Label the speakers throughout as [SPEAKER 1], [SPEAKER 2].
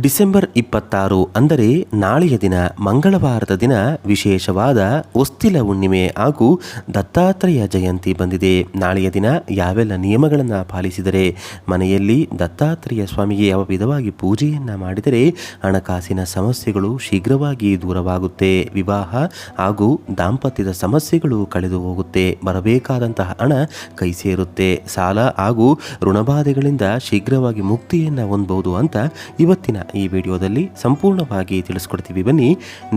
[SPEAKER 1] December ಇಪ್ಪತ್ತಾರು ಅಂದರೆ ನಾಳೆಯ ದಿನ ಮಂಗಳವಾರದ ದಿನ ವಿಶೇಷವಾದ ಉಸ್ತಿಲ ಹುಣ್ಣಿಮೆ ಹಾಗೂ ದತ್ತಾತ್ರೇಯ ಜಯಂತಿ ಬಂದಿದೆ. ನಾಳೆಯ ದಿನ ಯಾವೆಲ್ಲ ನಿಯಮಗಳನ್ನು ಪಾಲಿಸಿದರೆ ಮನೆಯಲ್ಲಿ ದತ್ತಾತ್ರೇಯ ಸ್ವಾಮಿಗೆ ಯಾವ ವಿಧವಾಗಿ ಪೂಜೆಯನ್ನು ಮಾಡಿದರೆ ಹಣಕಾಸಿನ ಸಮಸ್ಯೆಗಳು ಶೀಘ್ರವಾಗಿ ದೂರವಾಗುತ್ತೆ. ವಿವಾಹ ಹಾಗೂ ದಾಂಪತ್ಯದ ಸಮಸ್ಯೆಗಳು ಕಳೆದು ಹೋಗುತ್ತೆ. ಬರಬೇಕಾದಂತಹ ಹಣ ಕೈ ಸೇರುತ್ತೆ. ಸಾಲ ಹಾಗೂ ಋಣಬಾಧೆಗಳಿಂದ ಶೀಘ್ರವಾಗಿ ಮುಕ್ತಿಯನ್ನು ಹೊಂದಬಹುದು ಅಂತ ಇವತ್ತಿನ ಈ ವಿಡಿಯೋದಲ್ಲಿ ಸಂಪೂರ್ಣವಾಗಿ ತಿಳಿಸ್ಕೊಡ್ತೀವಿ. ಬನ್ನಿ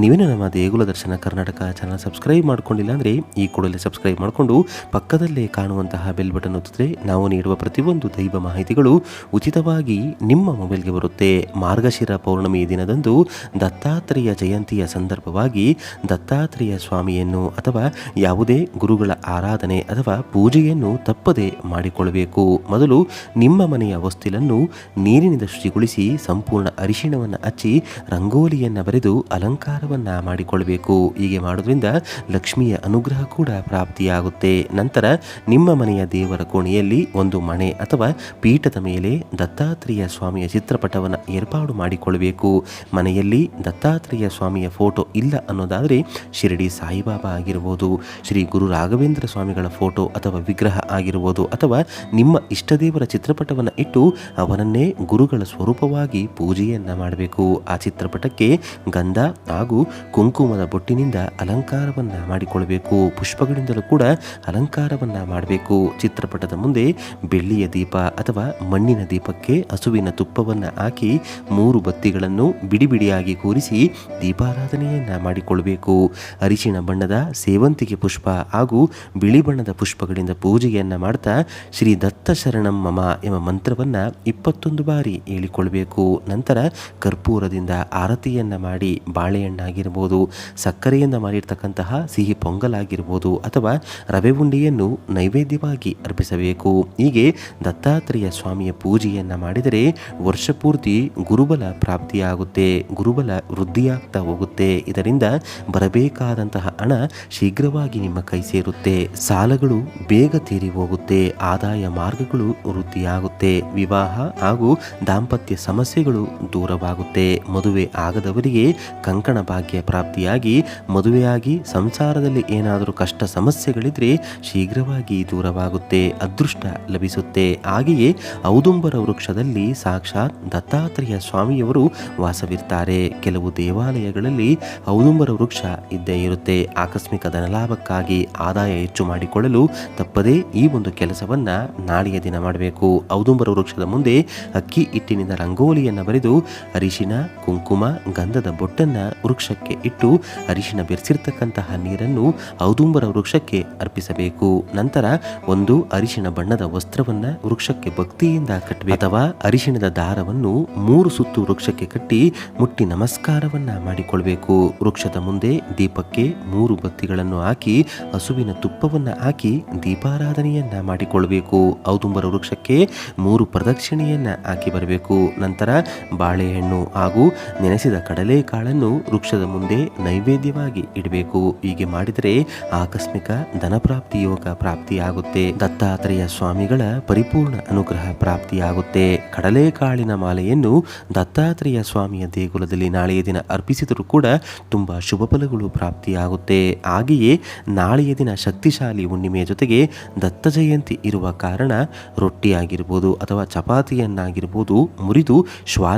[SPEAKER 1] ನೀವೇನು ನಮ್ಮ ದೇಗುಲ ದರ್ಶನ ಕರ್ನಾಟಕ ಚಾನಲ್ ಸಬ್ಸ್ಕ್ರೈಬ್ ಮಾಡ್ಕೊಂಡಿಲ್ಲ ಅಂದರೆ ಈ ಕೂಡಲೇ ಸಬ್ಸ್ಕ್ರೈಬ್ ಮಾಡಿಕೊಂಡು ಪಕ್ಕದಲ್ಲೇ ಕಾಣುವಂತಹ ಬೆಲ್ ಬಟನ್ ಒತ್ತಿದ್ರೆ ನಾವು ನೀಡುವ ಪ್ರತಿಯೊಂದು ದೈವ ಮಾಹಿತಿಗಳು ಉಚಿತವಾಗಿ ನಿಮ್ಮ ಮೊಬೈಲ್ಗೆ ಬರುತ್ತೆ. ಮಾರ್ಗಶಿರ ಪೌರ್ಣಮಿ ದಿನದಂದು ದತ್ತಾತ್ರೇಯ ಜಯಂತಿಯ ಸಂದರ್ಭವಾಗಿ ದತ್ತಾತ್ರೇಯ ಸ್ವಾಮಿಯನ್ನು ಅಥವಾ ಯಾವುದೇ ಗುರುಗಳ ಆರಾಧನೆ ಅಥವಾ ಪೂಜೆಯನ್ನು ತಪ್ಪದೆ ಮಾಡಿಕೊಳ್ಳಬೇಕು. ಮೊದಲು ನಿಮ್ಮ ಮನೆಯ ವಸ್ತಿಲನ್ನು ನೀರಿನಿಂದ ಶುಚಿಗೊಳಿಸಿ ಸಂಪೂರ್ಣ ಅರಿಶಿಣವನ್ನು ಹಚ್ಚಿ ರಂಗೋಲಿಯನ್ನು ಬರೆದು ಅಲಂಕಾರವನ್ನು ಮಾಡಿಕೊಳ್ಳಬೇಕು ಹೀಗೆ ಮಾಡೋದ್ರಿಂದ ಲಕ್ಷ್ಮಿಯ ಅನುಗ್ರಹ ಕೂಡ ಪ್ರಾಪ್ತಿಯಾಗುತ್ತೆ. ನಂತರ ನಿಮ್ಮ ಮನೆಯ ದೇವರ ಕೋಣೆಯಲ್ಲಿ ಒಂದು ಮಣೆ ಅಥವಾ ಪೀಠದ ಮೇಲೆ ದತ್ತಾತ್ರೇಯ ಸ್ವಾಮಿಯ ಚಿತ್ರಪಟವನ್ನು ಏರ್ಪಾಡು ಮಾಡಿಕೊಳ್ಳಬೇಕು ಮನೆಯಲ್ಲಿ ದತ್ತಾತ್ರೇಯ ಸ್ವಾಮಿಯ ಫೋಟೋ ಇಲ್ಲ ಅನ್ನೋದಾದರೆ ಶಿರಡಿ ಸಾಯಿಬಾಬಾ ಆಗಿರ್ಬೋದು, ಶ್ರೀ ಗುರು ರಾಘವೇಂದ್ರ ಸ್ವಾಮಿಗಳ ಫೋಟೋ ಅಥವಾ ವಿಗ್ರಹ ಆಗಿರ್ಬೋದು, ಅಥವಾ ನಿಮ್ಮ ಇಷ್ಟದೇವರ ಚಿತ್ರಪಟವನ್ನು ಇಟ್ಟು ಅವನನ್ನೇ ಗುರುಗಳ ಸ್ವರೂಪವಾಗಿ ಪೂಜೆಯನ್ನು ಮಾಡಬೇಕು. ಆ ಚಿತ್ರಪಟಕ್ಕೆ ಗಂಧ ಹಾಗೂ ಕುಂಕುಮದ ಬೊಟ್ಟಿನಿಂದ ಅಲಂಕಾರವನ್ನು ಮಾಡಿಕೊಳ್ಳಬೇಕು ಪುಷ್ಪಗಳಿಂದಲೂ ಕೂಡ ಅಲಂಕಾರವನ್ನು ಮಾಡಬೇಕು. ಚಿತ್ರಪಟದ ಮುಂದೆ ಬೆಳ್ಳಿಯ ದೀಪ ಅಥವಾ ಮಣ್ಣಿನ ದೀಪಕ್ಕೆ ಹಸುವಿನ ತುಪ್ಪವನ್ನು ಹಾಕಿ ಮೂರು ಬತ್ತಿಗಳನ್ನು ಬಿಡಿ ಬಿಡಿಯಾಗಿ ಕೂರಿಸಿ ದೀಪಾರಾಧನೆಯನ್ನು ಮಾಡಿಕೊಳ್ಳಬೇಕು ಅರಿಶಿಣ ಬಣ್ಣದ ಸೇವಂತಿಗೆ ಪುಷ್ಪ ಹಾಗೂ ಬಿಳಿ ಬಣ್ಣದ ಪುಷ್ಪಗಳಿಂದ ಪೂಜೆಯನ್ನು ಮಾಡ್ತಾ ಶ್ರೀ ದತ್ತ ಶರಣಂ ಮಮ ಎಂಬ ಮಂತ್ರವನ್ನು ಇಪ್ಪತ್ತೊಂದು ಬಾರಿ ಹೇಳಿಕೊಳ್ಬೇಕು. ನಂತರ ಕರ್ಪೂರದಿಂದ ಆರತಿಯನ್ನು ಮಾಡಿ ಬಾಳೆಹಣ್ಣಾಗಿರ್ಬೋದು ಸಕ್ಕರೆಯಿಂದ ಮಾಡಿರ್ತಕ್ಕಂತಹ ಸಿಹಿ ಪೊಂಗಲಾಗಿರ್ಬೋದು ಅಥವಾ ರವೆ ಉಂಡೆಯನ್ನು ನೈವೇದ್ಯವಾಗಿ ಅರ್ಪಿಸಬೇಕು. ಹೀಗೆ ದತ್ತಾತ್ರೇಯ ಸ್ವಾಮಿಯ ಪೂಜೆಯನ್ನು ಮಾಡಿದರೆ ವರ್ಷಪೂರ್ತಿ ಗುರುಬಲ ಪ್ರಾಪ್ತಿಯಾಗುತ್ತೆ, ಗುರುಬಲ ವೃದ್ಧಿಯಾಗ್ತಾ ಹೋಗುತ್ತೆ. ಇದರಿಂದ ಬರಬೇಕಾದಂತಹ ಹಣ ಶೀಘ್ರವಾಗಿ ನಿಮ್ಮ ಕೈ ಸೇರುತ್ತೆ, ಸಾಲಗಳು ಬೇಗ ತೀರಿ ಹೋಗುತ್ತೆ, ಆದಾಯ ಮಾರ್ಗಗಳು ವೃದ್ಧಿಯಾಗುತ್ತೆ. ವಿವಾಹ ಹಾಗೂ ದಾಂಪತ್ಯ ಸಮಸ್ಯೆಗಳು ದೂರವಾಗುತ್ತೆ. ಮದುವೆ ಆಗದವರಿಗೆ ಕಂಕಣ ಭಾಗ್ಯ ಪ್ರಾಪ್ತಿಯಾಗಿ, ಮದುವೆಯಾಗಿ ಸಂಸಾರದಲ್ಲಿ ಏನಾದರೂ ಕಷ್ಟ ಸಮಸ್ಯೆಗಳಿದ್ರೆ ಶೀಘ್ರವಾಗಿ ದೂರವಾಗುತ್ತೆ, ಅದೃಷ್ಟ ಲಭಿಸುತ್ತೆ. ಹಾಗೆಯೇ ಔದುಂಬರ ವೃಕ್ಷದಲ್ಲಿ ಸಾಕ್ಷಾತ್ ದತ್ತಾತ್ರೇಯ ಸ್ವಾಮಿಯವರು ವಾಸವಿರ್ತಾರೆ. ಕೆಲವು ದೇವಾಲಯಗಳಲ್ಲಿ ಔದುಂಬರ ವೃಕ್ಷ ಇದ್ದೇ ಇರುತ್ತೆ. ಆಕಸ್ಮಿಕ ಧನಲಾಭಕ್ಕಾಗಿ ಆದಾಯ ಹೆಚ್ಚು ಮಾಡಿಕೊಳ್ಳಲು ತಪ್ಪದೇ ಈ ಒಂದು ಕೆಲಸವನ್ನ ನಾಳೆಯ ದಿನ ಮಾಡಬೇಕು. ಔದುಂಬರ ವೃಕ್ಷದ ಮುಂದೆ ಅಕ್ಕಿ ಹಿಟ್ಟಿನಿಂದ ರಂಗೋಲಿಯನ್ನು ಬರೆದು ಅರಿಶಿನ, ಕುಂಕುಮ, ಗಂಧದ ಬೊಟ್ಟನ್ನ ವೃಕ್ಷಕ್ಕೆ ಇಟ್ಟು ಅರಿಶಿನ ಬೆರೆಸಿರ್ತಕ್ಕಂತಹ ನೀರನ್ನು ಔದುಂಬರ ವೃಕ್ಷಕ್ಕೆ ಅರ್ಪಿಸಬೇಕು. ನಂತರ ಒಂದು ಅರಿಶಿನ ಬಣ್ಣದ ವಸ್ತ್ರವನ್ನ ವೃಕ್ಷಕ್ಕೆ ಭಕ್ತಿಯಿಂದ ಕಟ್ಟಬೇಕು. ಅಥವಾ ಅರಿಶಿಣದ ದಾರವನ್ನು ಮೂರು ಸುತ್ತು ವೃಕ್ಷಕ್ಕೆ ಕಟ್ಟಿ ಮುಟ್ಟಿ ನಮಸ್ಕಾರವನ್ನ ಮಾಡಿಕೊಳ್ಬೇಕು. ವೃಕ್ಷದ ಮುಂದೆ ದೀಪಕ್ಕೆ ಮೂರು ಬತ್ತಿಗಳನ್ನು ಹಾಕಿ, ಹಸುವಿನ ತುಪ್ಪವನ್ನ ಹಾಕಿ ದೀಪಾರಾಧನೆಯನ್ನ ಮಾಡಿಕೊಳ್ಬೇಕು. ಔದುಂಬರ ವೃಕ್ಷಕ್ಕೆ ಮೂರು ಪ್ರದಕ್ಷಿಣೆಯನ್ನ ಹಾಕಿ ಬರಬೇಕು. ನಂತರ ಬಾಳೆಹಣ್ಣು ಹಾಗೂ ನೆನೆಸಿದ ಕಡಲೆಕಾಳನ್ನು ವೃಕ್ಷದ ಮುಂದೆ ನೈವೇದ್ಯವಾಗಿ ಇಡಬೇಕು. ಹೀಗೆ ಮಾಡಿದರೆ ಆಕಸ್ಮಿಕ ಧನಪ್ರಾಪ್ತಿ ಯೋಗ ಪ್ರಾಪ್ತಿಯಾಗುತ್ತೆ. ದತ್ತಾತ್ರೇಯ ಸ್ವಾಮಿಗಳ ಪರಿಪೂರ್ಣ ಅನುಗ್ರಹ ಪ್ರಾಪ್ತಿಯಾಗುತ್ತೆ. ಕಡಲೆಕಾಳಿನ ಮಾಲೆಯನ್ನು ದತ್ತಾತ್ರೇಯ ಸ್ವಾಮಿಯ ದೇಗುಲದಲ್ಲಿ ನಾಳೆಯ ದಿನ ಅರ್ಪಿಸಿದರೂ ಕೂಡ ತುಂಬ ಶುಭ ಫಲಗಳು ಪ್ರಾಪ್ತಿಯಾಗುತ್ತೆ. ಹಾಗೆಯೇ ನಾಳೆಯ ದಿನ ಶಕ್ತಿಶಾಲಿ ಹುಣ್ಣಿಮೆಯ ಜೊತೆಗೆ ದತ್ತ ಜಯಂತಿ ಇರುವ ಕಾರಣ ರೊಟ್ಟಿ ಆಗಿರ್ಬೋದು ಅಥವಾ ಚಪಾತಿಯನ್ನಾಗಿರ್ಬೋದು ಮುರಿದು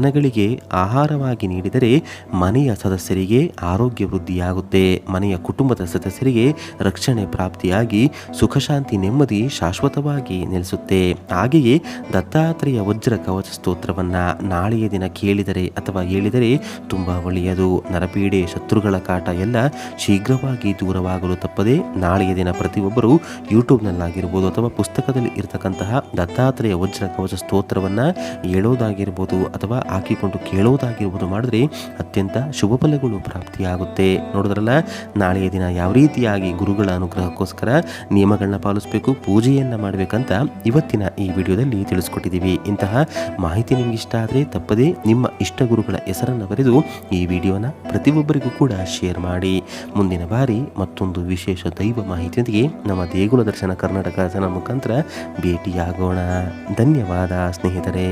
[SPEAKER 1] ಶ್ವಾನಗಳಿಗೆ ಆಹಾರವಾಗಿ ನೀಡಿದರೆ ಮನೆಯ ಸದಸ್ಯರಿಗೆ ಆರೋಗ್ಯ ವೃದ್ಧಿಯಾಗುತ್ತೆ. ಮನೆಯ ಕುಟುಂಬದ ಸದಸ್ಯರಿಗೆ ರಕ್ಷಣೆ ಪ್ರಾಪ್ತಿಯಾಗಿ ಸುಖಶಾಂತಿ ನೆಮ್ಮದಿ ಶಾಶ್ವತವಾಗಿ ನೆಲೆಸುತ್ತೆ. ಹಾಗೆಯೇ ದತ್ತಾತ್ರೇಯ ವಜ್ರ ಕವಚ ಸ್ತೋತ್ರವನ್ನ ನಾಳೆಯ ದಿನ ಕೇಳಿದರೆ ಅಥವಾ ಹೇಳಿದರೆ ತುಂಬಾ ಒಳ್ಳೆಯದು. ನರಪೀಡೆ ಶತ್ರುಗಳ ಕಾಟ ಎಲ್ಲ ಶೀಘ್ರವಾಗಿ ದೂರವಾಗಲು ತಪ್ಪದೆ ನಾಳೆಯ ದಿನ ಪ್ರತಿಯೊಬ್ಬರು ಯೂಟ್ಯೂಬ್ನಲ್ಲಾಗಿರ್ಬೋದು ಅಥವಾ ಪುಸ್ತಕದಲ್ಲಿ ಇರತಕ್ಕಂತಹ ದತ್ತಾತ್ರೇಯ ವಜ್ರ ಕವಚ ಸ್ತೋತ್ರವನ್ನು ಹೇಳೋದಾಗಿರ್ಬೋದು ಅಥವಾ ಹಾಕಿಕೊಂಡು ಕೇಳುವುದಾಗಿರ್ಬೋದು ಮಾಡಿದ್ರೆ ಅತ್ಯಂತ ಶುಭ ಫಲಗಳು ಪ್ರಾಪ್ತಿಯಾಗುತ್ತೆ. ನೋಡಿದ್ರಲ್ಲ, ನಾಳೆಯ ದಿನ ಯಾವ ರೀತಿಯಾಗಿ ಗುರುಗಳ ಅನುಗ್ರಹಕ್ಕೋಸ್ಕರ ನಿಯಮಗಳನ್ನ ಪಾಲಿಸಬೇಕು, ಪೂಜೆಯನ್ನು ಮಾಡಬೇಕಂತ ಇವತ್ತಿನ ಈ ವಿಡಿಯೋದಲ್ಲಿ ತಿಳಿಸ್ಕೊಟ್ಟಿದ್ದೀವಿ. ಇಂತಹ ಮಾಹಿತಿ ನಿಮ್ಗೆ ಇಷ್ಟ ಆದರೆ ತಪ್ಪದೇ ನಿಮ್ಮ ಇಷ್ಟ ಗುರುಗಳ ಹೆಸರನ್ನು ಬರೆದು ಈ ವಿಡಿಯೋನ ಪ್ರತಿಯೊಬ್ಬರಿಗೂ ಕೂಡ ಶೇರ್ ಮಾಡಿ. ಮುಂದಿನ ಬಾರಿ ಮತ್ತೊಂದು ವಿಶೇಷ ದೈವ ಮಾಹಿತಿಯೊಂದಿಗೆ ನಮ್ಮ ದೇಗುಲ ದರ್ಶನ ಕರ್ನಾಟಕ ಮುಖಾಂತರ ಭೇಟಿಯಾಗೋಣ. ಧನ್ಯವಾದ ಸ್ನೇಹಿತರೆ.